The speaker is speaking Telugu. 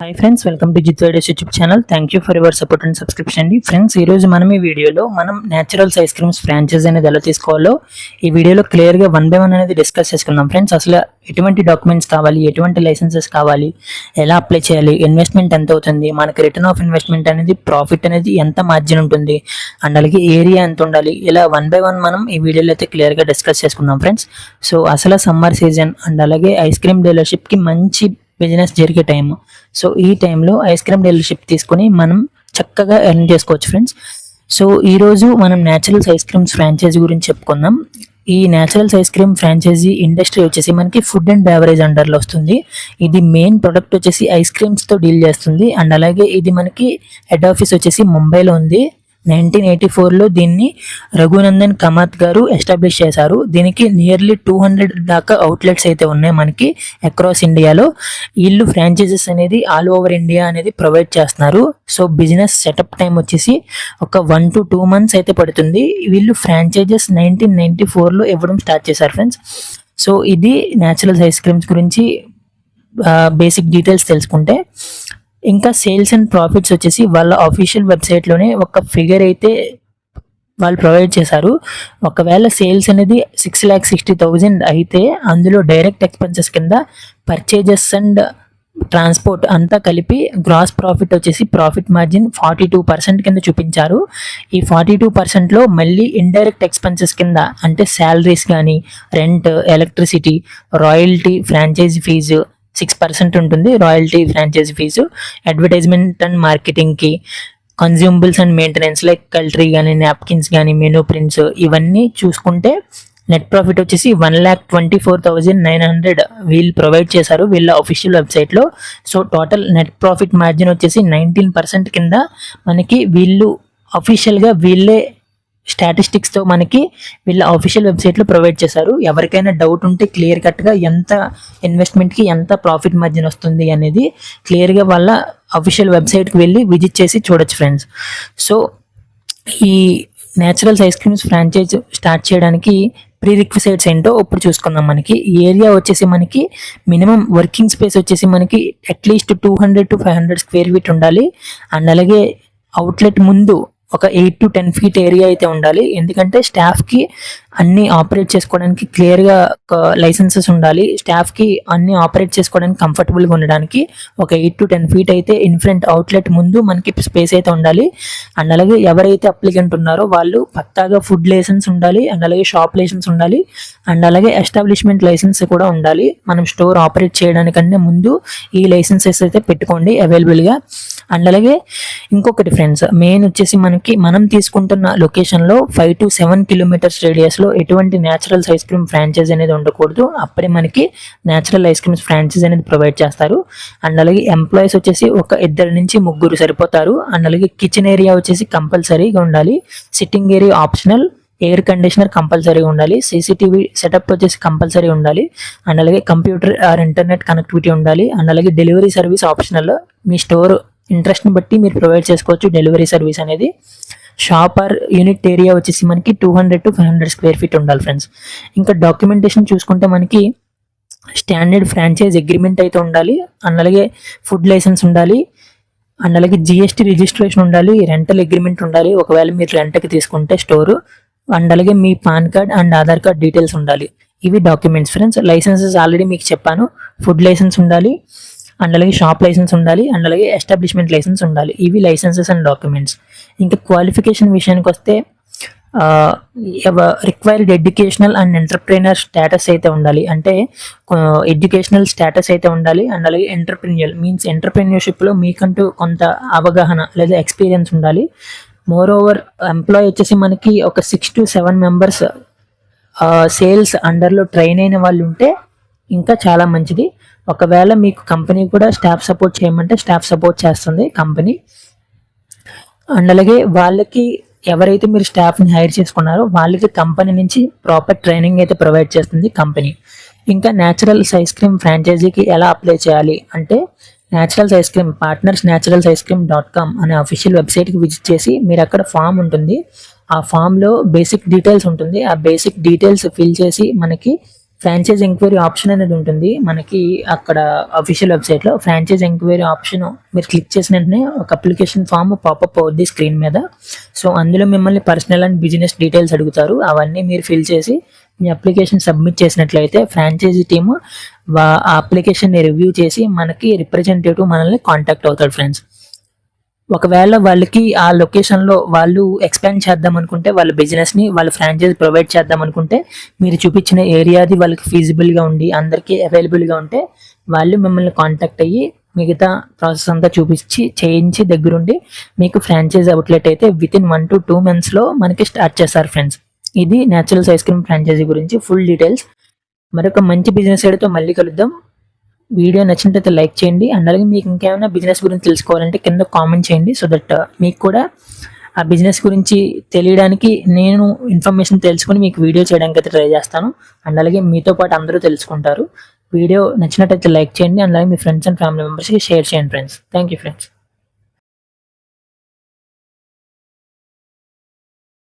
Hi friends welcome to Jith ideas YouTube channel thank you for your support and subscription అండి. ఫ్రెండ్స్ ఈ రోజు మనం ఈ వీడియోలో మనం న్యాచురల్స్ ఐస్ క్రీమ్స్ ఫ్రాంచైజ్ అనేది ఎలా తీసుకోవాలో ఈ వీడియోలో క్లియర్గా వన్ బై వన్ అనేది డిస్కస్ చేసుకుందాం. ఫ్రెండ్స్ అసలు ఎటువంటి డాక్యుమెంట్స్ కావాలి ఎటువంటి లైసెన్సెస్ కావాలి ఎలా అప్లై చేయాలి ఇన్వెస్ట్మెంట్ ఎంత అవుతుంది మనకి రిటర్న్ ఆఫ్ ఇన్వెస్ట్మెంట్ అనేది ప్రాఫిట్ అనేది ఎంత మార్జిన్ ఉంటుంది అండ్ అలాగే ఏరియా ఎంత ఉండాలి ఇలా వన్ బై వన్ మనం ఈ వీడియోలో అయితే క్లియర్గా డిస్కస్ చేసుకుందాం. ఫ్రెండ్స్ సో అసలు సమ్మర్ సీజన్ అండ్ అలాగే ఐస్ క్రీమ్ డీలర్షిప్కి మంచి బిజినెస్ జరిగే టైం సో ఈ టైంలో ఐస్ క్రీమ్ డీలర్షిప్ తీసుకొని మనం చక్కగా ఎర్న్ చేసుకోవచ్చు ఫ్రెండ్స్ సో ఈరోజు మనం న్యాచురల్స్ ఐస్ క్రీమ్స్ ఫ్రాంచైజీ గురించి చెప్పుకుందాం. ఈ Naturals ice cream franchisee industry వచ్చేసి మనకి ఫుడ్ అండ్ బేవరేజ్ అండర్లో వస్తుంది. ఇది మెయిన్ ప్రొడక్ట్ వచ్చేసి ఐస్ క్రీమ్స్తో డీల్ చేస్తుంది. అండ్ అలాగే ఇది మనకి హెడ్ ఆఫీస్ వచ్చేసి ముంబైలో ఉంది. నైన్టీన్ ఎయిటీ ఫోర్లో దీన్ని రఘునందన్ కమాత్ గారు ఎస్టాబ్లిష్ చేశారు. దీనికి నియర్లీ టూ హండ్రెడ్ దాకా అవుట్లెట్స్ అయితే ఉన్నాయి మనకి అక్రాస్ ఇండియాలో వీళ్ళు ఫ్రాంచైజెస్ అనేది ఆల్ ఓవర్ ఇండియా అనేది ప్రొవైడ్ చేస్తున్నారు. సో బిజినెస్ సెటప్ టైం వచ్చేసి ఒక వన్ టు టూ మంత్స్ అయితే పడుతుంది. వీళ్ళు ఫ్రాంచైజెస్ నైన్టీన్ నైన్టీ ఫోర్లో ఇవ్వడం స్టార్ట్ చేశారు ఫ్రెండ్స్ సో ఇది న్యాచురల్స్ ఐస్ క్రీమ్స్ గురించి బేసిక్ డీటెయిల్స్ తెలుసుకుంటే ఇంకా సేల్స్ అండ్ ప్రాఫిట్స్ వచ్చేసి వాళ్ళ అఫీషియల్ వెబ్సైట్లోనే ఒక ఫిగర్ అయితే వాళ్ళు ప్రొవైడ్ చేశారు. ఒకవేళ సేల్స్ అనేది సిక్స్ ల్యాక్ సిక్స్టీ థౌజండ్ అయితే అందులో డైరెక్ట్ ఎక్స్పెన్సెస్ కింద పర్చేజెస్ అండ్ ట్రాన్స్పోర్ట్ అంతా కలిపి గ్రాస్ ప్రాఫిట్ వచ్చేసి profit margin forty two percent కింద చూపించారు. ఈ ఫార్టీ టూ పర్సెంట్లో మళ్ళీ ఇండైరెక్ట్ ఎక్స్పెన్సెస్ కింద అంటే శాలరీస్ కానీ rent electricity royalty franchisee fee six percent ఉంటుంది royalty franchisee fee advertisement and మార్కెటింగ్కి consumables and maintenance like cutlery కానీ నాప్కిన్స్ కానీ మెనూ ప్రింట్స్ ఇవన్నీ చూసుకుంటే నెట్ ప్రాఫిట్ వచ్చేసి one lakh twenty four thousand nine hundred వీళ్ళు ప్రొవైడ్ చేశారు వీళ్ళ అఫీషియల్ వెబ్సైట్లో so total net profit margin వచ్చేసి నైన్టీన్ పర్సెంట్ కింద మనకి వీళ్ళు అఫీషియల్గా వీళ్ళే స్టాటిస్టిక్స్తో మనకి వీళ్ళ అఫీషియల్ వెబ్సైట్లో ప్రొవైడ్ చేశారు. ఎవరికైనా డౌట్ ఉంటే క్లియర్ కట్గా ఎంత ఇన్వెస్ట్మెంట్కి ఎంత ప్రాఫిట్ మార్జిన్ వస్తుంది అనేది క్లియర్గా వాళ్ళ అఫీషియల్ వెబ్సైట్కి వెళ్ళి విజిట్ చేసి చూడొచ్చు ఫ్రెండ్స్ సో ఈ Naturals ice creams franchise start చేయడానికి ప్రీ రిక్విసైట్స్ ఏంటో ఇప్పుడు చూసుకుందాం మనకి. ఈ ఏరియా వచ్చేసి మనకి మినిమం వర్కింగ్ స్పేస్ వచ్చేసి మనకి at least two hundred to five hundred square feet ఉండాలి. అండ్ అలాగే అవుట్లెట్ ముందు ఒక eight to ten feet area అయితే ఉండాలి. ఎందుకంటే స్టాఫ్కి అన్ని ఆపరేట్ చేసుకోవడానికి క్లియర్గా లైసెన్సెస్ ఉండాలి. స్టాఫ్కి అన్ని ఆపరేట్ చేసుకోవడానికి కంఫర్టబుల్గా ఉండడానికి ఒక ఎయిట్ టు టెన్ ఫీట్ అయితే ఇన్ఫ్రంట్ అవుట్లెట్ ముందు మనకి స్పేస్ అయితే ఉండాలి. అండ్ అలాగే ఎవరైతే అప్లికెంట్ ఉన్నారో వాళ్ళు పక్కాగా ఫుడ్ లైసెన్స్ ఉండాలి. అండ్ అలాగే షాప్ లైసెన్స్ ఉండాలి. అండ్ అలాగే ఎస్టాబ్లిష్మెంట్ లైసెన్స్ కూడా ఉండాలి. మనం స్టోర్ ఆపరేట్ చేయడానికంటే ముందు ఈ లైసెన్సెస్ అయితే పెట్టుకోండి అవైలబుల్గా అండ్ అలాగే ఇంకొకటి ఫ్రెండ్స్ మెయిన్ వచ్చేసి మనకి మనం తీసుకుంటున్న లొకేషన్లో ఫైవ్ టు సెవెన్ కిలోమీటర్స్ రేడియస్లో ఎటువంటి న్యాచురల్స్ ఐస్ క్రీమ్ ఫ్రాంచైజ్ అనేది ఉండకూడదు. అప్పుడే మనకి న్యాచురల్ ఐస్ క్రీమ్స్ ఫ్రాంచైజ్ అనేది ప్రొవైడ్ చేస్తారు. అండ్ అలాగే ఎంప్లాయీస్ వచ్చేసి ఒక ఇద్దరు నుంచి ముగ్గురు సరిపోతారు. అండ్ అలాగే కిచెన్ ఏరియా వచ్చేసి కంపల్సరీగా ఉండాలి. Sitting area optional air conditioner compulsory ఉండాలి. సీసీటీవీ సెటప్ వచ్చేసి కంపల్సరీ ఉండాలి. అండ్ అలాగే కంప్యూటర్ ఆర్ ఇంటర్నెట్ కనెక్టివిటీ ఉండాలి. అండ్ అలాగే డెలివరీ సర్వీస్ ఆప్షనల్ మీ స్టోర్ ఇంట్రెస్ట్ని బట్టి మీరు ప్రొవైడ్ చేసుకోవచ్చు డెలివరీ సర్వీస్ అనేది. షాప్ ఆర్ యూనిట్ ఏరియా వచ్చేసి మనకి two hundred to five hundred square feet ఉండాలి ఫ్రెండ్స్. ఇంకా డాక్యుమెంటేషన్ చూసుకుంటే మనకి స్టాండర్డ్ ఫ్రాంచైజ్ అగ్రిమెంట్ అయితే ఉండాలి. అండ్ అలాగే ఫుడ్ లైసెన్స్ ఉండాలి. అండ్ అలాగే జిఎస్టీ రిజిస్ట్రేషన్ ఉండాలి. రెంటల్ అగ్రిమెంట్ ఉండాలి. ఒకవేళ మీరు రెంట్కి తీసుకుంటే స్టోరు. అండ్ అలాగే మీ PAN card and Aadhaar card details ఉండాలి. ఇవి డాక్యుమెంట్స్ ఫ్రెండ్స్. లైసెన్సెస్ ఆల్రెడీ మీకు చెప్పాను. ఫుడ్ లైసెన్స్ ఉండాలి. అండ్ అలాగే షాప్ లైసెన్స్ ఉండాలి అండ్ అలాగే ఎస్టాబ్లిష్మెంట్ లైసెన్స్ ఉండాలి. ఇవి లైసెన్సెస్ అండ్ డాక్యుమెంట్స్ ఇంకా క్వాలిఫికేషన్ విషయానికి వస్తే required educational and entrepreneur status అయితే ఉండాలి. అంటే ఎడ్యుకేషనల్ స్టేటస్ అయితే ఉండాలి అండ్ అలాగే ఎంటర్ప్రీనియల్ మీన్స్ ఎంటర్ప్రీనియర్షిప్లో మీకంటూ కొంత అవగాహన లేదా ఎక్స్పీరియన్స్ ఉండాలి. మోర్ ఓవర్ ఎంప్లాయ్ వచ్చేసి మనకి ఒక six to seven members sales అండర్లో train అయిన వాళ్ళు ఉంటే ఇంకా చాలా మంచిది. ఒకవేళ మీకు కంపెనీ కూడా స్టాఫ్ సపోర్ట్ చేయమంటే స్టాఫ్ సపోర్ట్ చేస్తుంది కంపెనీ. అండ్ అలాగే వాళ్ళకి ఎవరైతే మీరు స్టాఫ్ని హైర్ చేసుకున్నారో వాళ్ళకి కంపెనీ నుంచి ప్రాపర్ ట్రైనింగ్ అయితే ప్రొవైడ్ చేస్తుంది కంపెనీ. ఇంకా న్యాచురల్స్ ఐస్ క్రీమ్ ఫ్రాంచైజీకి ఎలా అప్లై చేయాలి అంటే Naturals ice cream partners Naturals ice cream dot com అనే అఫీషియల్ వెబ్సైట్కి విజిట్ చేసి మీరు అక్కడ ఫామ్ ఉంటుంది. ఆ ఫామ్లో బేసిక్ డీటెయిల్స్ ఉంటుంది. ఆ బేసిక్ డీటెయిల్స్ ఫిల్ చేసి మనకి ఫ్రాంచైజ్ ఎంక్వైరీ ఆప్షన్ అనేది ఉంటుంది. మనకి అక్కడ అఫీషియల్ వెబ్సైట్లో ఫ్రాంచైజ్ ఎంక్వైరీ ఆప్షన్ మీరు క్లిక్ చేసిన వెంటనే ఒక అప్లికేషన్ ఫామ్ పాపప్ అవుద్ది స్క్రీన్ మీద. సో అందులో మిమ్మల్ని పర్సనల్ అండ్ బిజినెస్ డీటెయిల్స్ అడుగుతారు. అవన్నీ మీరు ఫిల్ చేసి మీ అప్లికేషన్ సబ్మిట్ చేసినట్లయితే ఫ్రాంచైజీ టీమ్ ఆ అప్లికేషన్ని రివ్యూ చేసి మనకి రిప్రజెంటేటివ్ మనల్ని కాంటాక్ట్ అవుతాడు ఫ్రెండ్స్ ఒకవేళ వాళ్ళకి ఆ లొకేషన్లో వాళ్ళు ఎక్స్పాండ్ చేద్దాం అనుకుంటే వాళ్ళ బిజినెస్ని వాళ్ళ ఫ్రాంచైజ్ ప్రొవైడ్ చేద్దాం అనుకుంటే మీరు చూపించిన ఏరియాది వాళ్ళకి ఫీజిబుల్గా ఉండి అందరికీ అవైలబుల్గా ఉంటే వాళ్ళు మిమ్మల్ని కాంటాక్ట్ అయ్యి మిగతా ప్రాసెస్ అంతా చూపించి చేయించి దగ్గరుండి మీకు ఫ్రాంచైజ్ అవుట్లెట్ అయితే within one to two మంత్స్లో మనకి స్టార్ట్ చేస్తారు ఫ్రెండ్స్ ఇది న్యాచురల్స్ ఐస్ క్రీమ్ ఫ్రాంచైజీ గురించి ఫుల్ డీటెయిల్స్ మరొక మంచి బిజినెస్ ఐడియాతో మళ్ళీ కలుద్దాం. వీడియో నచ్చినట్లయితే లైక్ చేయండి. అండ్ అలాగే మీకు ఇంకేమైనా బిజినెస్ గురించి తెలుసుకోవాలంటే కింద కామెంట్ చేయండి. సో దట్ uh, మీకు కూడా ఆ బిజినెస్ గురించి తెలియడానికి నేను ఇన్ఫర్మేషన్ తెలుసుకుని మీకు వీడియో చేయడానికి అయితే ట్రై చేస్తాను. అండ్ అలాగే మీతో పాటు అందరూ తెలుసుకుంటారు. వీడియో నచ్చినట్టయితే లైక్ చేయండి. అండ్ అలాగే మీ ఫ్రెండ్స్ అండ్ ఫ్యామిలీ మెంబర్స్కి షేర్ చేయండి ఫ్రెండ్స్ థ్యాంక్ యూ ఫ్రెండ్స్